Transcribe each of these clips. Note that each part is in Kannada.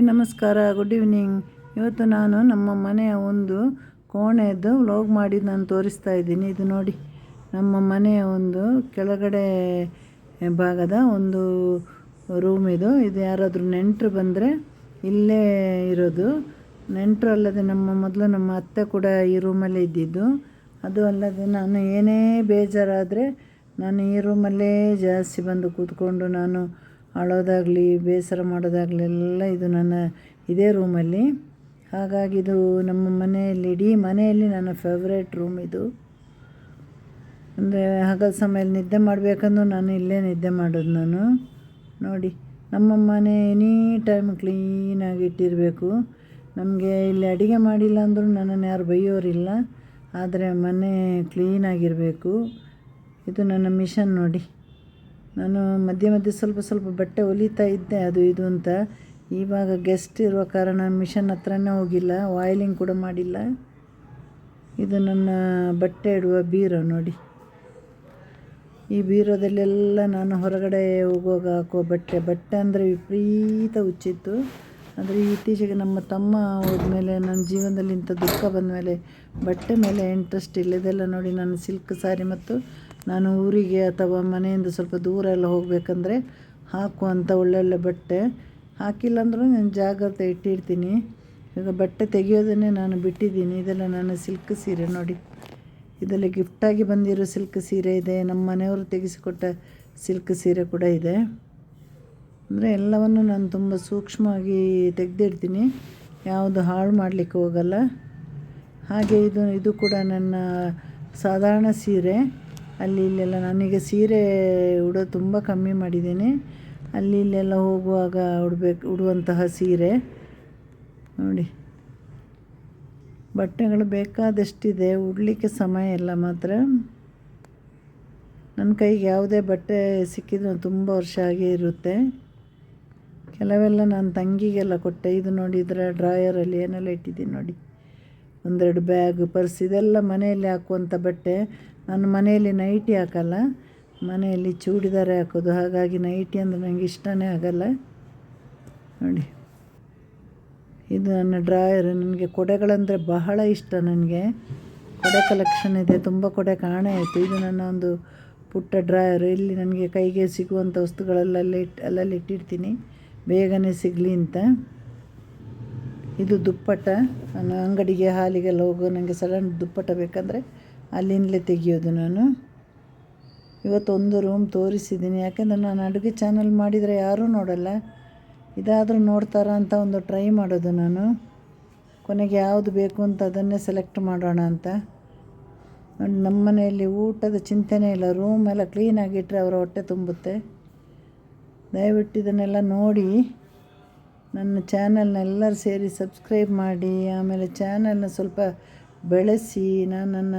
ನಮಸ್ಕಾರ ಗುಡ್ ಈವ್ನಿಂಗ್ ಇವತ್ತು ನಾನು ನಮ್ಮ ಮನೆಯ ಒಂದು ಕೋಣೆಯದ್ದು ವ್ಲಾಗ್ ಮಾಡಿ ನಾನು ತೋರಿಸ್ತಾ ಇದ್ದೀನಿ. ಇದು ನೋಡಿ, ನಮ್ಮ ಮನೆಯ ಒಂದು ಕೆಳಗಡೆ ಭಾಗದ ಒಂದು ರೂಮ್ ಇದು. ಇದು ಯಾರಾದರೂ ನೆಂಟರು ಬಂದರೆ ಇಲ್ಲೇ ಇರೋದು. ನೆಂಟರು ಅಲ್ಲದೆ ನಮ್ಮ, ಮೊದಲು ನಮ್ಮ ಅತ್ತೆ ಕೂಡ ಈ ರೂಮಲ್ಲೇ ಇದ್ದಿದ್ದು. ಅದು ಅಲ್ಲದೆ ನಾನು ಏನೇ ಬೇಜಾರಾದರೆ ನಾನು ಈ ರೂಮಲ್ಲೇ ಜಾಸ್ತಿ ಬಂದು ಕೂತ್ಕೊಂಡು ನಾನು ಅಳೋದಾಗಲಿ, ಬೇಸರ ಮಾಡೋದಾಗಲಿ ಎಲ್ಲ ಇದು ನನ್ನ ಇದೇ ರೂಮಲ್ಲಿ. ಹಾಗಾಗಿ ಇದು ನಮ್ಮ ಮನೆಯಲ್ಲಿ, ಇಡೀ ಮನೆಯಲ್ಲಿ ನನ್ನ ಫೇವ್ರೇಟ್ ರೂಮ್ ಇದು. ಅಂದರೆ ಹಗಲ ಸಮಯಲ್ಲಿ ನಿದ್ದೆ ಮಾಡಬೇಕಂದ್ರೂ ನಾನು ಇಲ್ಲೇ ನಿದ್ದೆ ಮಾಡೋದು ನಾನು. ನೋಡಿ, ನಮ್ಮ ಮನೆ ಎನಿ ಟೈಮ್ ಕ್ಲೀನಾಗಿ ಇಟ್ಟಿರಬೇಕು. ನಮಗೆ ಇಲ್ಲಿ ಅಡುಗೆ ಮಾಡಿಲ್ಲ ಅಂದರೂ ನನ್ನನ್ನು ಯಾರು ಬೈಯೋರಿಲ್ಲ. ಆದರೆ ಮನೆ ಕ್ಲೀನಾಗಿರಬೇಕು ಇದು ನನ್ನ ಮಿಷನ್ ನೋಡಿ. ನಾನು ಮಧ್ಯೆ ಮಧ್ಯೆ ಸ್ವಲ್ಪ ಸ್ವಲ್ಪ ಬಟ್ಟೆ ಹೊಲಿತಾ ಇದ್ದೆ, ಅದು ಇದು ಅಂತ. ಇವಾಗ ಗೆಸ್ಟ್ ಇರುವ ಕಾರಣ ಮಿಷನ್ ಹತ್ರನೇ ಹೋಗಿಲ್ಲ ವಾಯ್ಲಿಂಗ್ ಕೂಡ ಮಾಡಿಲ್ಲ. ಇದು ನನ್ನ ಬಟ್ಟೆ ಇಡುವ ಬೀರೋ ನೋಡಿ. ಈ ಬೀರೋದಲ್ಲೆಲ್ಲ ನಾನು ಹೊರಗಡೆ ಹೋಗುವಾಗ ಹಾಕುವ ಬಟ್ಟೆ. ಬಟ್ಟೆ ಅಂದರೆ ವಿಪರೀತ ಹುಚ್ಚಿತ್ತು. ಆದರೆ ಇತ್ತೀಚೆಗೆ ನಮ್ಮ ತಮ್ಮ ಹೋದ್ಮೇಲೆ, ನನ್ನ ಜೀವನದಲ್ಲಿ ಇಂಥ ದುಃಖ ಬಂದ ಮೇಲೆ ಬಟ್ಟೆ ಮೇಲೆ ಇಂಟ್ರೆಸ್ಟ್ ಇಲ್ಲದೆಲ್ಲ ನೋಡಿ ನಾನು ಸಿಲ್ಕ್ ಸಾರಿ ಮತ್ತು ನಾನು ಊರಿಗೆ ಅಥವಾ ಮನೆಯಿಂದ ಸ್ವಲ್ಪ ದೂರ ಎಲ್ಲ ಹೋಗಬೇಕಂದ್ರೆ ಹಾಕುವಂಥ ಒಳ್ಳೊಳ್ಳೆ ಬಟ್ಟೆ. ಹಾಕಿಲ್ಲ ಅಂದರೂ ನಾನು ಜಾಗ್ರತೆ ಇಟ್ಟಿರ್ತೀನಿ. ಈಗ ಬಟ್ಟೆ ತೆಗೆಯೋದನ್ನೇ ನಾನು ಬಿಟ್ಟಿದ್ದೀನಿ. ಇದೆಲ್ಲ ನನ್ನ ಸಿಲ್ಕ್ ಸೀರೆ ನೋಡಿ. ಇದರಲ್ಲಿ ಗಿಫ್ಟಾಗಿ ಬಂದಿರೋ ಸಿಲ್ಕ್ ಸೀರೆ ಇದೆ. ನಮ್ಮ ಮನೆಯವರು ತೆಗೆಸಿಕೊಟ್ಟ ಸಿಲ್ಕ್ ಸೀರೆ ಕೂಡ ಇದೆ. ಅಂದರೆ ಎಲ್ಲವನ್ನು ನಾನು ತುಂಬ ಸೂಕ್ಷ್ಮವಾಗಿ ತೆಗೆದಿಡ್ತೀನಿ. ಯಾವುದು ಹಾಳು ಮಾಡಲಿಕ್ಕೆ ಹೋಗಲ್ಲ. ಹಾಗೆ ಇದು ಇದು ಕೂಡ ನನ್ನ ಸಾಧಾರಣ ಸೀರೆ. ಅಲ್ಲಿ ಇಲ್ಲೆಲ್ಲ ನನಗೆ ಸೀರೆ ಉಡೋ ತುಂಬ ಕಮ್ಮಿ ಮಾಡಿದ್ದೀನಿ. ಅಲ್ಲಿ ಇಲ್ಲೆಲ್ಲ ಹೋಗುವಾಗ ಉಡಬೇಕು, ಉಡುವಂತಹ ಸೀರೆ. ನೋಡಿ. ಬಟ್ಟೆಗಳು ಬೇಕಾದಷ್ಟಿದೆ. ಉಡಲಿಕ್ಕೆ ಸಮಯ ಇಲ್ಲ ಮಾತ್ರ. ನನ್ನ ಕೈಗೆ ಯಾವುದೇ ಬಟ್ಟೆ ಸಿಕ್ಕಿದ್ರು ತುಂಬ ವರ್ಷ ಆಗೇ ಇರುತ್ತೆ. ಕೆಲವೆಲ್ಲ ನಾನು ತಂಗಿಗೆಲ್ಲ ಕೊಟ್ಟೆ. ಇದು ನೋಡಿ ಡ್ರಾಯರಲ್ಲಿ ಏನೆಲ್ಲ ಇಟ್ಟಿದ್ದೀನಿ ನೋಡಿ. ಒಂದೆರಡು ಬ್ಯಾಗ್ ಪರ್ಸ್ ಇದೆಲ್ಲ ಮನೆಯಲ್ಲಿ ಹಾಕುವಂಥ ಬಟ್ಟೆ. ನಾನು ಮನೆಯಲ್ಲಿ ನೈಟಿ ಹಾಕಲ್ಲ, ಮನೆಯಲ್ಲಿ ಚೂಡಿದಾರ ಹಾಕೋದು. ಹಾಗಾಗಿ ನೈಟಿ ಅಂದರೆ ನನಗೆ ಇಷ್ಟನೇ ಆಗಲ್ಲ. ನೋಡಿ. ಇದು ನನ್ನ ಡ್ರಾಯರ್ ನನಗೆ ಕೊಡೆಗಳಂದರೆ ಬಹಳ ಇಷ್ಟ ನನಗೆ. ಕೊಡೆ ಕಲೆಕ್ಷನ್ ಇದೆ, ತುಂಬ ಕೊಡೆ ಕಾಣೆ ಆಯಿತು. ಇದು ನನ್ನ ಒಂದು ಪುಟ್ಟ ಡ್ರಾಯರ್ ಇಲ್ಲಿ ನನಗೆ ಕೈಗೆ ಸಿಗುವಂಥ ವಸ್ತುಗಳಲ್ಲಲ್ಲಿ ಇಟ್ಟು ಅಲ್ಲಲ್ಲಿ ಇಟ್ಟಿರ್ತೀನಿ. ಬೇಗನೆ ಸಿಗಲಿ ಅಂತ. ಇದು ದುಪ್ಪಟ್ಟ. ನಾನು ಅಂಗಡಿಗೆ ಹಾಲಿಗೆಲ್ಲ ಹೋಗೋ ನನಗೆ ಸಡನ್ ದುಪ್ಪಟ್ಟ ಬೇಕಂದರೆ ಅಲ್ಲಿಂದಲೇ ತೆಗಿಯೋದು ನಾನು. ಇವತ್ತೊಂದು ರೂಮ್ ತೋರಿಸಿದ್ದೀನಿ. ಯಾಕೆಂದರೆ ನಾನು ಅಡುಗೆ ಚಾನಲ್ ಮಾಡಿದರೆ ಯಾರೂ ನೋಡಲ್ಲ. ಇದಾದರೂ ನೋಡ್ತಾರ ಅಂತ ಒಂದು ಟ್ರೈ ಮಾಡೋದು ನಾನು. ಕೊನೆಗೆ ಯಾವುದು ಬೇಕು ಅಂತ ಅದನ್ನೇ ಸೆಲೆಕ್ಟ್ ಮಾಡೋಣ ಅಂತ. ನಮ್ಮ ಮನೆಯಲ್ಲಿ ಊಟದ ಚಿಂತೆನೇ ಇಲ್ಲ. ರೂಮ್ ಎಲ್ಲ ಕ್ಲೀನಾಗಿಟ್ಟರೆ ಅವರ ಹೊಟ್ಟೆ ತುಂಬುತ್ತೆ. ದಯವಿಟ್ಟು ಇದನ್ನೆಲ್ಲ ನೋಡಿ. ನನ್ನ ಚಾನಲ್ನ ಎಲ್ಲರೂ ಸೇರಿ ಸಬ್ಸ್ಕ್ರೈಬ್ ಮಾಡಿ, ಆಮೇಲೆ ಚಾನಲ್ನ ಸ್ವಲ್ಪ ಬೆಳೆಸಿ. ನಾನು ನನ್ನ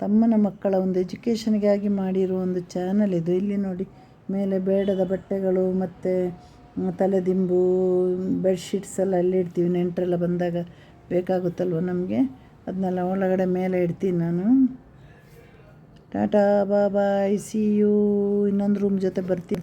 ತಮ್ಮನ ಮಕ್ಕಳ ಒಂದು ಎಜುಕೇಷನ್ಗಾಗಿ ಮಾಡಿರೋ ಒಂದು ಚಾನಲ್ ಇದು. ಇಲ್ಲಿ ನೋಡಿ, ಮೇಲೆ ಬೇಡದ ಬಟ್ಟೆಗಳು, ಮತ್ತು ತಲೆದಿಂಬು, ಬೆಡ್ಶೀಟ್ಸ್ ಎಲ್ಲ ಅಲ್ಲಿ ಇಡ್ತೀವಿ. ನೆಂಟರೆಲ್ಲ ಬಂದಾಗ ಬೇಕಾಗುತ್ತಲ್ವ ನಮಗೆ? ಅದನ್ನೆಲ್ಲ ಒಳಗಡೆ ಮೇಲೆ ಇಡ್ತೀನಿ ನಾನು. Tata bye bye see you ಇನ್ನೊಂದು ರೂಮ್ ಜೊತೆ ಬರ್ತೀನಿ.